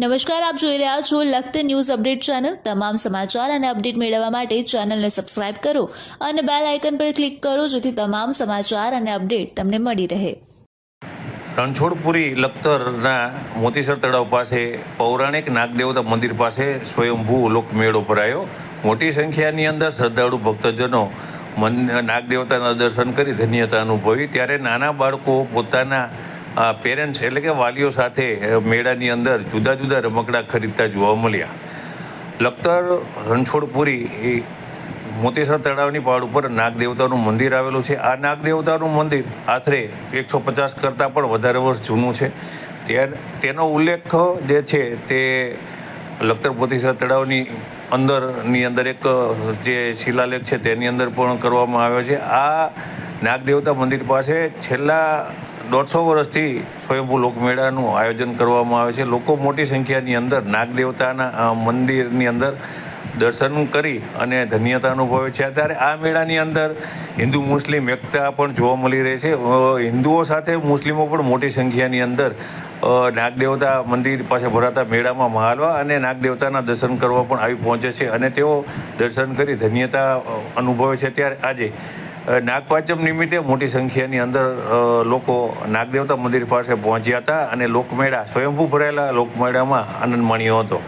નમસ્કાર, આપ જોઈ રહ્યા છો લખત ન્યૂઝ અપડેટ ચેનલ. તમામ સમાચાર અને અપડેટ મેળવવા માટે ચેનલને સબસ્ક્રાઇબ કરો અને બેલ આઇકન પર ક્લિક કરો જેથી તમામ સમાચાર અને અપડેટ તમને મળી રહે. રણછોડપુરી લખતરના મોતીસર તળાવ પાસે પૌરાણિક નાગદેવતા મંદિર પાસે સ્વયંભૂ લોકમેળો ભરાયો. મોટી સંખ્યાની અંદર શ્રદ્ધાળુ ભક્તજનો નાગદેવતાના દર્શન કરી ધન્યતા અનુભવી. ત્યારે નાના બાળકો પોતાના પેરેન્ટ્સ એટલે કે વાલીઓ સાથે મેળાની અંદર જુદા જુદા રમકડા ખરીદતા જોવા મળ્યા. લખતર, રણછોડપુરી, એ મોતીસર તળાવની પહાડ ઉપર નાગદેવતાનું મંદિર આવેલું છે. આ નાગદેવતાનું મંદિર આશરે એકસો પચાસ કરતાં પણ વધારે વર્ષ જૂનું છે. તેનો ઉલ્લેખ જે છે તે લખતર મોતીસર તળાવની અંદરની અંદર એક જે શિલાલેખ છે તેની અંદર પણ કરવામાં આવ્યો છે. આ નાગદેવતા મંદિર પાસે છેલ્લા દોઢસો વર્ષથી સ્વયંભૂ લોકમેળાનું આયોજન કરવામાં આવે છે. લોકો મોટી સંખ્યાની અંદર નાગદેવતાના મંદિરની અંદર દર્શન કરી અને ધન્યતા અનુભવે છે. ત્યારે આ મેળાની અંદર હિન્દુ, મુસ્લિમ, એકતા પણ જોવા મળી રહી છે. હિન્દુઓ સાથે મુસ્લિમો પણ મોટી સંખ્યાની અંદર નાગદેવતા મંદિર પાસે ભરાતા મેળામાં મહાલવા અને નાગદેવતાના દર્શન કરવા પણ આવી પહોંચે છે અને તેઓ દર્શન કરી ધન્યતા અનુભવે છે. ત્યારે આજે નાગપાંચમ નિમિત્તે મોટી સંખ્યાની અંદર લોકો નાગદેવતા મંદિર પાસે પહોંચ્યા હતા અને લોકમેળા, સ્વયંભૂ ભરાયેલા લોકમેળામાં આનંદ માણ્યો હતો.